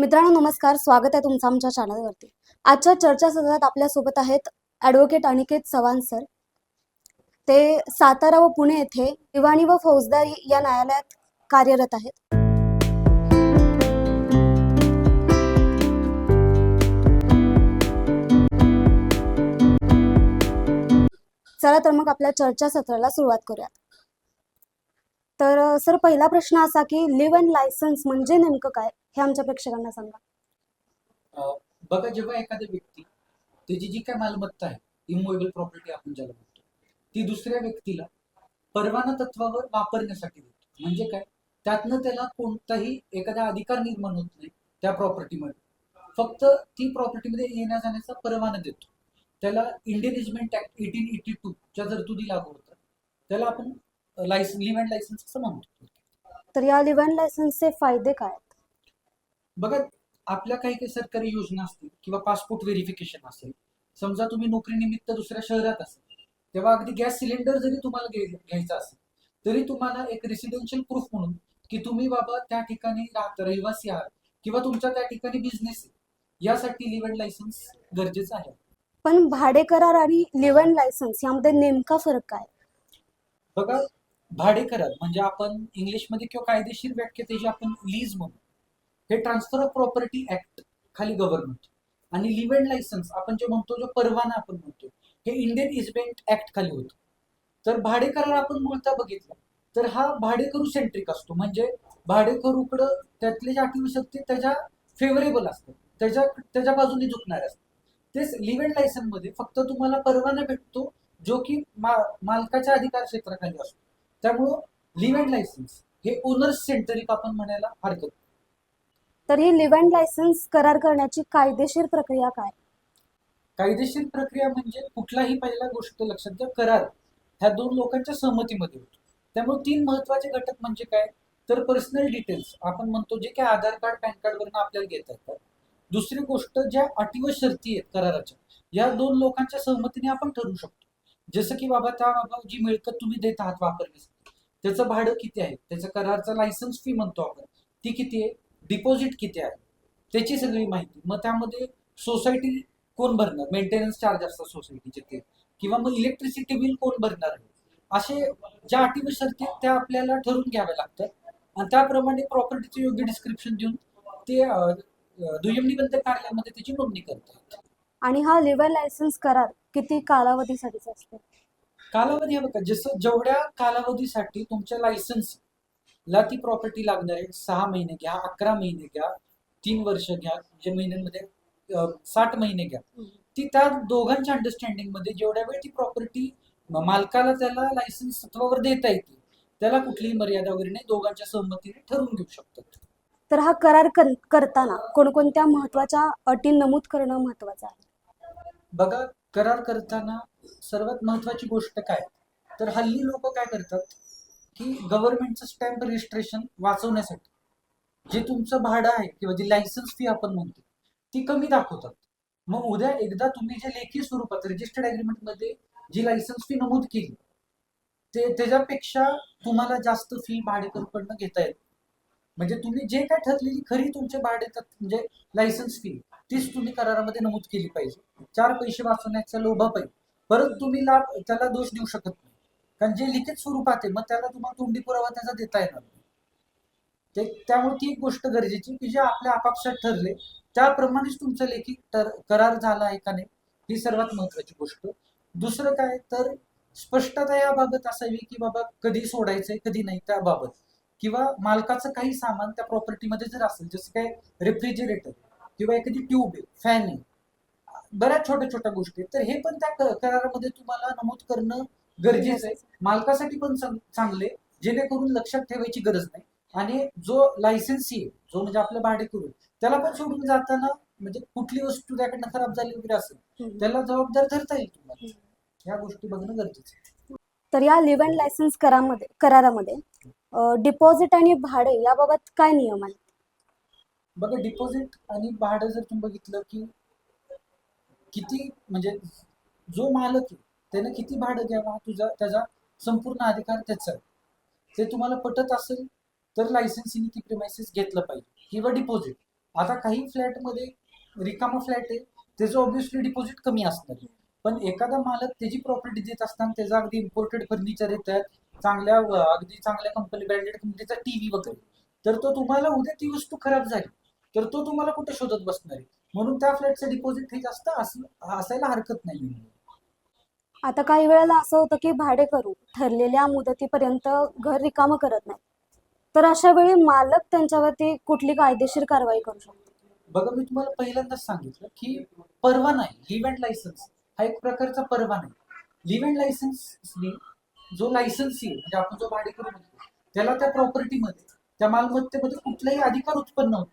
मित्रांनो नमस्कार. स्वागत आहे तुमचं आमच्या चॅनलवरती आजच्या चर्चासत्रात आपल्यासोबत आहेत ॲडव्होकेट अनिकेत चव्हाण सर ते सातारा व पुणे येथे दिवाणी व फौजदारी या न्यायालयात कार्यरत आहेत. चला तर मग आपल्या चर्चासत्राला सुरुवात करूयात. तर सर पहिला प्रश्न असा की लिव्ह अँड लायसन्स म्हणजे नेमकं काय? हे आमच्या प्रेक्षकांना सांगा. अं, बघा जेव्हा एखादी व्यक्ती त्याची जी काय मालमत्ता आहे इमोवेबल प्रॉपर्टी आपण ज्याला म्हणतो ती दुसऱ्या व्यक्तीला परवाना तत्वावर वापरण्यासाठी देतो. म्हणजे काय? त्यातनं त्याला कोणताही एखादा अधिकार निर्माण होत नाही त्या प्रॉपर्टीमध्ये फक्त ती प्रॉपर्टीमध्ये येण्या जाण्याचा परवाना देतो. त्याला Indian easement act eighteen eighty two च्या तरतुदी लागू होतात. त्याला आपण लायसन लिव्ह अँड लायसन्स असं म्हणतो. तर या लिव्ह अँड लायसन्सचे फायदे काय? बघा आपल्या काही काही सरकारी योजना असतील किंवा पासपोर्ट व्हेरिफिकेशन असेल समजा तुम्ही नोकरीनिमित्त दुसऱ्या शहरात असेल तेव्हा अगदी गॅस सिलेंडर जरी तुम्हाला घ्यायचा असेल तरी तुम्हाला एक रेसिडेन्शियल प्रूफ म्हणून की तुम्ही बाबा त्या ठिकाणी राहता रहिवासी आहात किंवा तुमच्या त्या ठिकाणी बिझनेस आहे यासाठी लिव्ह अँड लायसन्स गरजेचं आहे. पण भाडे करार आणि लिव्ह अँड लायसन्स यामध्ये नेमका फरक काय? बघा भाडे करार म्हणजे आपण इंग्लिशमध्ये किंवा कायदेशीर व्याख्या त्याची आपण लीज म्हणू. हे ट्रान्सफर ऑफ प्रॉपर्टी ऍक्ट खाली गव्हर्नमेंट आणि लिव्ह अँड लायसन्स आपण जे म्हणतो जो परवाना आपण म्हणतो हे इंडियन इजमेंट ऍक्ट खाली होतं. तर भाडे करार आपण मुळता बघितला. तर हा भाडेकरू सेंट्रिक असतो. म्हणजे भाडेकरूकडं त्यातले जे अटी शक्ती त्याच्या फेवरेबल असतात. त्याच्या त्याच्या बाजूने झुकणारे असतात. तेच लिव्ह अँड लायसनमध्ये फक्त तुम्हाला परवाना भेटतो जो की मा मालकाच्या अधिकार क्षेत्राखाली असतो. त्यामुळं लिव्ह अँड लायसन्स हे ओनर्स सेंट्रिक आपण म्हणायला हरकत तर ही लिव्ह अँड लायसन्स करार करण्याची कायदेशीर प्रक्रिया काय? कायदेशीर प्रक्रिया म्हणजे कुठलाही पहिला गोष्ट लक्षात घ्या करार. ह्या दोन लोकांच्या सहमतीमध्ये होतो. त्यामुळे तीन महत्त्वाचे घटक म्हणजे काय? तर पर्सनल डिटेल्स आपण म्हणतो जे काय आधार कार्ड पॅन कार्डवरून आपल्याला घेता येतात. दुसरी गोष्ट ज्या अटी व शर्ती आहेत कराराच्या या दोन लोकांच्या सहमतीने आपण ठरवू शकतो. जसं की बाबा त्या बाबा जी मिळकत तुम्ही देत आहात वापरण्यासाठी. त्याचं भाडं किती आहे? त्याचं करारचा लायसन्स फी म्हणतो आपण. ती किती आहे? डिपॉझिट किती आहे? त्याची सगळी माहिती. मग त्यामध्ये सोसायटी कोण भरणार? मेंटेनन्स चार्ज असतात सोसायटीचे ते. किंवा मग इलेक्ट्रिसिटी बिल कोण भरणार असे ज्या अटी व शर्ती आहेत त्या आपल्याला ठरवून घ्याव्या लागतात. आणि त्याप्रमाणे प्रॉपर्टीचे योग्य डिस्क्रिप्शन देऊन ते दुय्यम निबंधक कार्यालयामध्ये त्याची नोंदणी करतात. आणि हा लिव्ह अँड लायसन्स करार किती कालावधीसाठीचा असतो? कालावधी हा बघा जसं जेवढ्या कालावधीसाठी तुमच्या लायसन्स ला ती प्रॉपर्टी लागणार आहे. सहा महिने घ्या अकरा महिने घ्या तीन वर्ष घ्या जे महिन्यांमध्ये साठ महिने घ्या. ती त्या दोघांच्या अंडरस्टँडिंगमध्ये जेवढ्या वेळ ती प्रॉपर्टी मालकाला त्याला लायसन्स तत्वावर देता येते त्याला कुठलीही मर्यादा वगैरे नाही दोघांच्या सहमतीने ठरवून घेऊ शकतात. तर हा करार कर- करताना कोणकोणत्या महत्त्वाच्या अटी नमूद करणं महत्वाचं आहे? बघा करार करताना सर्वात महत्वाची गोष्ट काय? तर हल्ली लोक काय करतात? की गव्हर्नमेंटचं स्टॅम्प रजिस्ट्रेशन वाचवण्यासाठी. जे तुमचं भाडं आहे किंवा जी लायसन्स फी आपण म्हणतो ती कमी दाखवतात. मग उद्या एकदा तुम्ही जे लेखी स्वरूपात रजिस्टर्ड अग्रीमेंटमध्ये जी लायसन्स फी नमूद केली ते त्याच्यापेक्षा तुम्हाला जास्त फी भाडेकरूकडनं घेता येत. म्हणजे तुम्ही जे काय ठरलेली खरी तुमचे भाडे म्हणजे लायसन्स फी तीच तुम्ही करारामध्ये नमूद केली पाहिजे. चार पैसे वाचवण्याचा लोभापायी परत तुम्ही लाभ त्याला दोष देऊ शकत नाही. कारण जे लिखित स्वरूपात आहे मग त्याला तुम्हाला तोंडी पुरावा त्याचा देता येणार नाही. ते त्यामुळे ती एक गोष्ट गरजेची की जे आपल्या आपापसात ठरले त्याप्रमाणेच तुमचा लेखी तर करार झाला आहे का नाही ही सर्वात महत्वाची गोष्ट. दुसरं काय तर स्पष्टता याबाबत असावी की बाबा कधी सोडायचंय कधी नाही त्याबाबत. किंवा मालकाचं काही सामान त्या प्रॉपर्टीमध्ये जर असेल जसं काय रेफ्रिजरेटर किंवा एखादी ट्यूब आहे फॅन आहे बऱ्याच छोट्या छोट्या गोष्टी आहेत तर हे पण त्या करारामध्ये तुम्हाला नमूद करणं गरजेचं आहे. मालकासाठी पण चांग- चांगले जेणेकरून लक्षात ठेवायची गरज नाही. आणि जो लायसन्सी जो म्हणजे आपलं भाडेकरू आहे, त्याला पण सोडून जाताना म्हणजे कुठली वस्तू त्याकडनं खराब झाली वगैरे असेल त्याला जबाबदार धरता येईल तुम्हाला. या गोष्टी बघणं गरजेचं आहे. तर या लिव्ह अँड लायसन्स करारामध्ये करारामध्ये डिपॉझिट आणि भाडे याबाबत काय नियम आहेत? बघा डिपॉझिट आणि भाडं जर तुम्ही बघितलं की किती म्हणजे जो मालक आहे त्याने किती भाडं घ्यावा हा तुझा त्याचा संपूर्ण अधिकार त्याचा आहे. ते तुम्हाला पटत असेल तर लायसन्सीने ती प्रिमायसेस घेतलं पाहिजे. किंवा डिपॉझिट आता काही फ्लॅटमध्ये रिकामा फ्लॅट आहे त्याचं ऑब्व्हियसली डिपॉझिट कमी असणार पण एखादा मालक त्याची प्रॉपर्टी देत असताना त्याचं अगदी इम्पोर्टेड फर्निचर येतात चांगल्या अगदी चांगल्या कंपनी ब्रँडेड कंपनीचा टीव्ही वगैरे. तर तो तुम्हाला उद्या ती वस्तू खराब झाली तर तो तुम्हाला कुठे शोधत बसणार आहे? म्हणून त्या फ्लॅटचं डिपॉझिट हे जास्त असायला हरकत नाही. आता काही वेळेला असं होतं की भाडे करू ठरलेल्या मुदतीपर्यंत घर रिकामं करत नाही. तर अशा वेळी मालक त्यांच्यावरती कुठली कायदेशीर कारवाई करू शकतो? बघा मी तुम्हाला पहिल्यांदाच सांगितलं की परवाना आहे लिव्ह अँड लायसन्स हा एक प्रकारचा परवाना आहे लिव्ह अँड लायसन्सनी जो लायसन्सी आहे म्हणजे आपण जो भाडेकरू म्हणतो त्याला त्या प्रॉपर्टीमध्ये त्या मालमत्तेमध्ये कुठलाही अधिकार उत्पन्न होत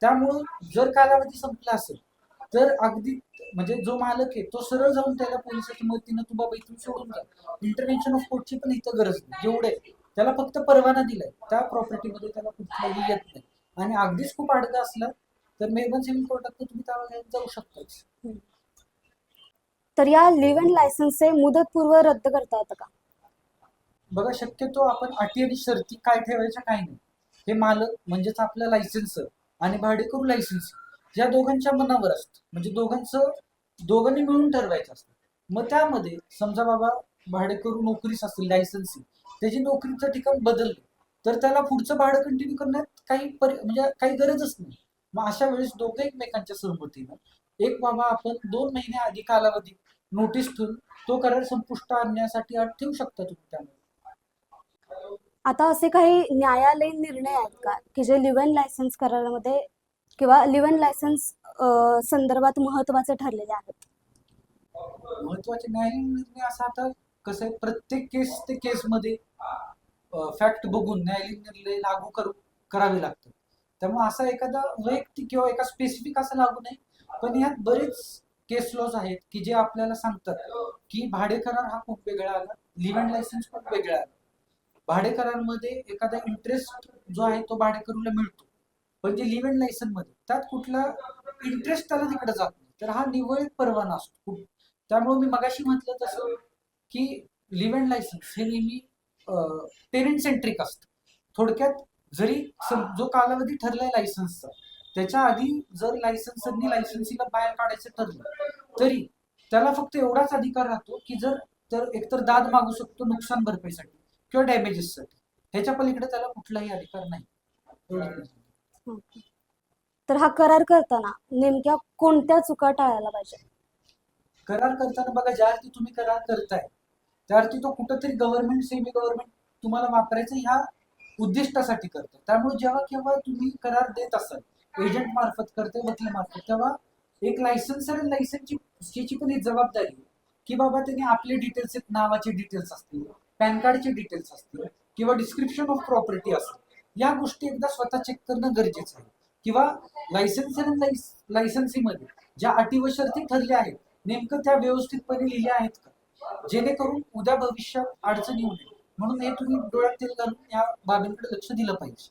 त्यामुळं जर कालावधी संपला असेल तर अगदी म्हणजे जो मालक आहे तो सरळ जाऊन त्याला पोलिसाच्या मदतीनं तू बाबा इथून सोडून जा इंटरव्हेन्शन ऑफ कोर्टची पण इथं गरज नाही. जेवढे त्याला फक्त परवाना दिलाय त्या प्रॉपर्टीमध्ये त्याला कुठलाही येत नाही. आणि अगदीच खूप अडका असला तर मेहरबान सिव्हिल कोर्टात तर तुम्ही त्याला घेऊन जाऊ शकता तर या लिव्ह अँड लायसन्सचे मुदतपूर्व रद्द करता येतं का? बघा शक्यतो आपण अटी आणि शर्ती काय ठेवायच्या काय नाही. हे मालक म्हणजेच आपलं लायसन्स आणि भाडेकरू लायसन्स ज्या दोघांच्या मनावर असतं. म्हणजे दोघांचं दोघांनी मिळून ठरवायचं असतं. मग त्यामध्ये समजा बाबा भाडेकरू नोकरीस असेल लायसन्सी त्याची नोकरीचं ठिकाण बदललं तर त्याला पुढचं भाडं कंटिन्यू करण्यात काही परि म्हणजे काही गरजच नाही. मग अशा वेळेस दोघं एकमेकांच्या सहमतीनं एक बाबा आपण दोन महिने आधी कालावधी नोटीस ठेवून तो करार संपुष्ट आणण्यासाठी अट ठेवू शकता तुम्ही त्यामध्ये. आता असे काही न्यायालयीन निर्णय आहेत का? की जे लिव्ह अँड लायसन्स करारामध्ये किंवा लिव्ह अँड लायसन्स संदर्भात महत्त्वाचे ठरलेले आहेत? महत्त्वाचे न्यायालयीन निर्णय असा आता कसं आहे प्रत्येक केस ते केसमध्ये फॅक्ट बघून न्यायालयीन निर्णय लागू करू करावे लागतात. त्यामुळे असा एखादा वैयक्तिक किंवा एका स्पेसिफिक असं लागू नाही. पण यात बरेच केस लॉज आहेत की जे आपल्याला सांगतात की भाडे करार हा खूप वेगळा आला लिव्ह अँड लायसन्स खूप वेगळा आला. भाडे करारमध्ये एखादा इंटरेस्ट जो आहे तो भाडेकरूला मिळतो. पण जे लिव्ह अँड लायसनमध्ये त्यात कुठला इंटरेस्ट त्याला तिकडे जात नाही. तर हा निव्वळ परवाना असतो. त्यामुळे मी मगाशी म्हटलं तसं की लिव्ह अँड लायसन्स हे नेहमी पेरेंट सेंट्रिक असतं. थोडक्यात जरी जो कालावधी ठरलाय लायसन्सचा त्याच्या आधी जर लायसन्सरनी लायसन्सीला बाहेर काढायचं ठरलं तरी त्याला फक्त एवढाच अधिकार राहतो की जर तर एकतर दाद मागू शकतो नुकसान भरपाईसाठी किंवा डॅमेजेससाठी ह्याच्या पलीकडे त्याला कुठलाही अधिकार नाही. तर हा करार करताना नेमक्या कोणत्या चुका टाळायला पाहिजे करार करताना बघा ज्या अर्थी तुम्ही करार करताय त्या अर्थी तो कुठंतरी गव्हर्नमेंट सेमी गव्हर्नमेंट तुम्हाला वापरायचं ह्या उद्दिष्टासाठी करतो. त्यामुळे जेव्हा केव्हा तुम्ही करार देत असाल एजंट मार्फत करते वकील मार्फत तेव्हा एक लायसन्स आणि लायसन्सची ची पण एक जबाबदारी आहे की बाबा त्यांनी आपले डिटेल्स नावाचे डिटेल्स असतील पॅन कार्डचे डिटेल्स असतील किंवा डिस्क्रिप्शन ऑफ प्रॉपर्टी असतील या गोष्टी एकदा स्वतः चेक करणं गरजेचं आहे. किंवा लायसन्स आणि लायसन्सीमध्ये ज्या अटी व शर्ती ठरल्या आहेत नेमकं त्या व्यवस्थितपणे लिहिल्या आहेत का? जेणेकरून उद्या भविष्यात अडचण येऊ नये. म्हणून हे तुम्ही डोळ्यात तेल घालून या बाबींकडे लक्ष दिलं पाहिजे.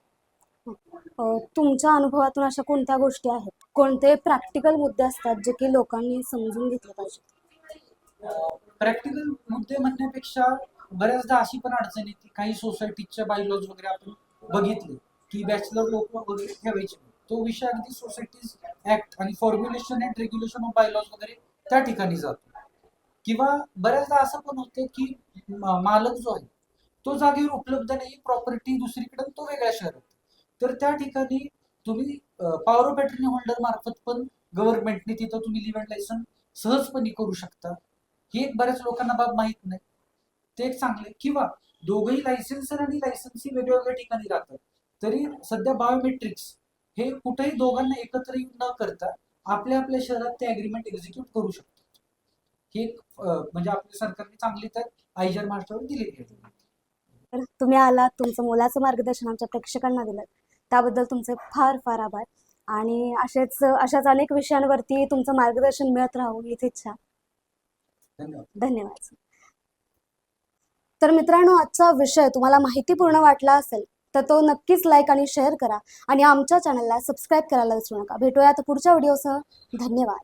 तुमच्या अनुभवातून अशा कोणत्या गोष्टी आहेत? कोणते प्रॅक्टिकल मुद्दे असतात जे की लोकांनी समजून घेतले पाहिजे प्रॅक्टिकल मुद्दे म्हणण्यापेक्षा बऱ्याचदा अशी पण अडचण येते. काही सोसायटीच्या बायलॉज वगैरे आपण बघितले की बॅचलर लोक वगैरे ठेवायचे. तो विषय अगदी सोसायटीज ऍक्ट आणि formulation and regulation of bylaws वगैरे त्या ठिकाणी जातो. किंवा बऱ्याचदा असं पण होतं की मालक जो आहे तो जागेवर उपलब्ध नाही प्रॉपर्टी दुसरीकडे तो वेगळ्या शहरात. तर त्या ठिकाणी तुम्ही पॉवर ऑफ अटर्नी होल्डर मार्फत पण गव्हर्नमेंटने तिथं तुम्ही लिव्ह अँड लायसन सहजपणे करू शकता. ही एक बऱ्याच लोकांना बाब माहीत नाही. ते एक चांगले किंवा दोघंही लायसन्सर आणि लायसन्सी वेगवेगळ्या ठिकाणी राहतात. तरी सध्या बायोमेट्रिक्स हे कुठेही दोघांना एकत्र येऊन न करता आपल्या आपल्या शहरात ते अग्रीमेंट एक्झिक्यूट करू शकतात. ही एक म्हणजे आपल्या सरकारने चांगली तर आयजर मास्टरवर दिलेली आहे. तर तुम्ही आलात तुमचं मोलाचं मार्गदर्शन आमच्या प्रेक्षकांना दिलं. त्याबद्दल तुमचे फार फार आभार. आणि असेच अशाच अनेक विषयांवरती तुमचं मार्गदर्शन मिळत राहू हीच इच्छा. धन्यवाद. धन्यवाद. तर मित्रांनो आजचा विषय तुम्हाला माहितीपूर्ण वाटला असेल तर तो नक्कीच लाईक आणि शेअर करा. आणि आमच्या चॅनलला सबस्क्राईब करायला विसरू नका. भेटूयात पुढच्या व्हिडिओसह धन्यवाद.